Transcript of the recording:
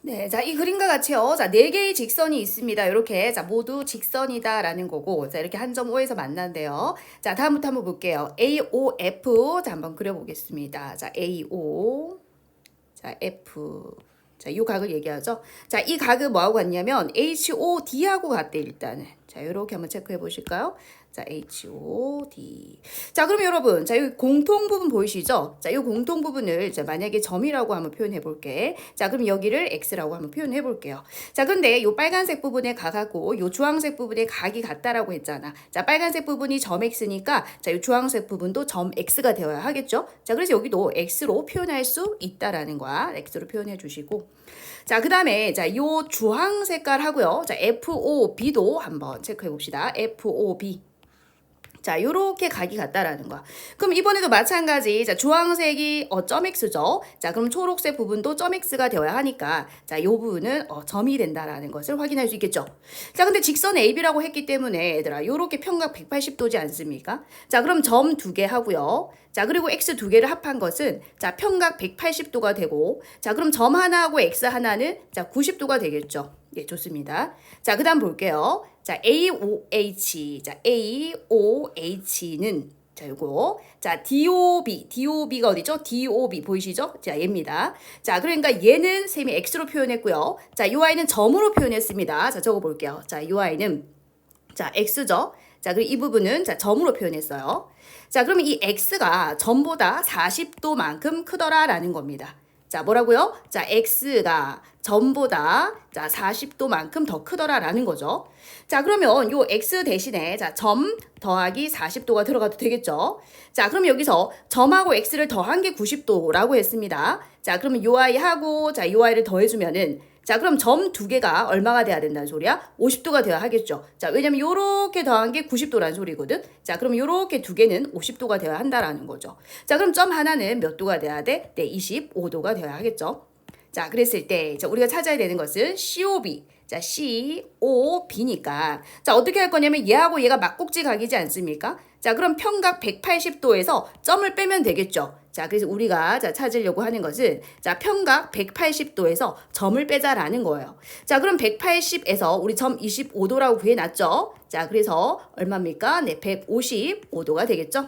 네, 자, 이 그림과 같이요. 자, 네 개의 직선이 있습니다. 이렇게, 자, 모두 직선이다라는 거고, 자, 이렇게 한점 O에서 만난대요. 자, 다음부터 한번 볼게요. AOF, 자, 한번 그려보겠습니다. 자, AO, 자, F. 자, 이 각을 얘기하죠. 자, 이 각은 뭐하고 같냐면 HOD하고 같대, 일단은. 자, 이렇게 한번 체크해 보실까요? 자, HOD. 자, 그럼 여러분, 자, 여기 공통 부분 보이시죠? 자, 이 공통 부분을 자, 만약에 점이라고 한번 표현해 볼게. 자, 그럼 여기를 X라고 한번 표현해 볼게요. 자, 근데 이 빨간색 부분의 각하고 이 주황색 부분의 각이 같다라고 했잖아. 자, 빨간색 부분이 점 X니까 자, 이 주황색 부분도 점 X가 되어야 하겠죠? 자, 그래서 여기도 X로 표현할 수 있다라는 거야. X로 표현해 주시고. 자, 그 다음에, 자, 요 주황 색깔 하고요. 자, FOB도 한번 체크해 봅시다. FOB. 자, 요렇게 각이 같다라는 거야. 그럼 이번에도 마찬가지. 자, 주황색이 어, 점 X죠. 자, 그럼 초록색 부분도 점 X가 되어야 하니까 자, 요 부분은 어, 점이 된다라는 것을 확인할 수 있겠죠. 자, 근데 직선 AB라고 했기 때문에 얘들아, 요렇게 평각 180도지 않습니까? 자, 그럼 점 두 개 하고요. 자, 그리고 X 두 개를 합한 것은 자, 평각 180도가 되고 자, 그럼 점 하나하고 X 하나는 자, 90도가 되겠죠. 예, 좋습니다. 자, 그 다음 볼게요. 자, AOH. 자, AOH는 자, 요거. 자, DOB. DOB가 어디죠? DOB 보이시죠? 자, 얘입니다. 자, 그러니까 얘는 셈이 X로 표현했고요. 자, 요 아이는 점으로 표현했습니다. 자, 적어 볼게요. 자, 요 아이는 자, X죠. 자, 그리고 이 부분은 자, 점으로 표현했어요. 자, 그러면 이 X가 점보다 40도만큼 크더라라는 겁니다. 자, 뭐라고요? 자, X가 점보다 자, 40도만큼 더 크더라라는 거죠. 자, 그러면 요 X 대신에 자, 점 더하기 40도가 들어가도 되겠죠. 자, 그럼 여기서 점하고 X를 더한 게 90도라고 했습니다. 자, 그러면 요 아이하고 자, 요 아이를 더해 주면은 자, 그럼 점 두 개가 얼마가 돼야 된다는 소리야? 50도가 돼야 하겠죠. 자, 왜냐면 요렇게 더한 게 90도라는 소리거든. 자, 그럼 요렇게 두 개는 50도가 돼야 한다라는 거죠. 자, 그럼 점 하나는 몇 도가 돼야 돼? 네, 25도가 돼야 하겠죠. 자, 그랬을 때 자, 우리가 찾아야 되는 것은 COB. 자, COB니까. 자, 어떻게 할 거냐면 얘하고 얘가 막꼭지 각이지 않습니까? 자, 그럼 평각 180도에서 점을 빼면 되겠죠. 자, 그래서 우리가 자, 찾으려고 하는 것은 자, 평각 180도에서 점을 빼자라는 거예요. 자, 그럼 180에서 우리 점 25도라고 구해놨죠. 자, 그래서 얼마입니까? 네, 155도가 되겠죠.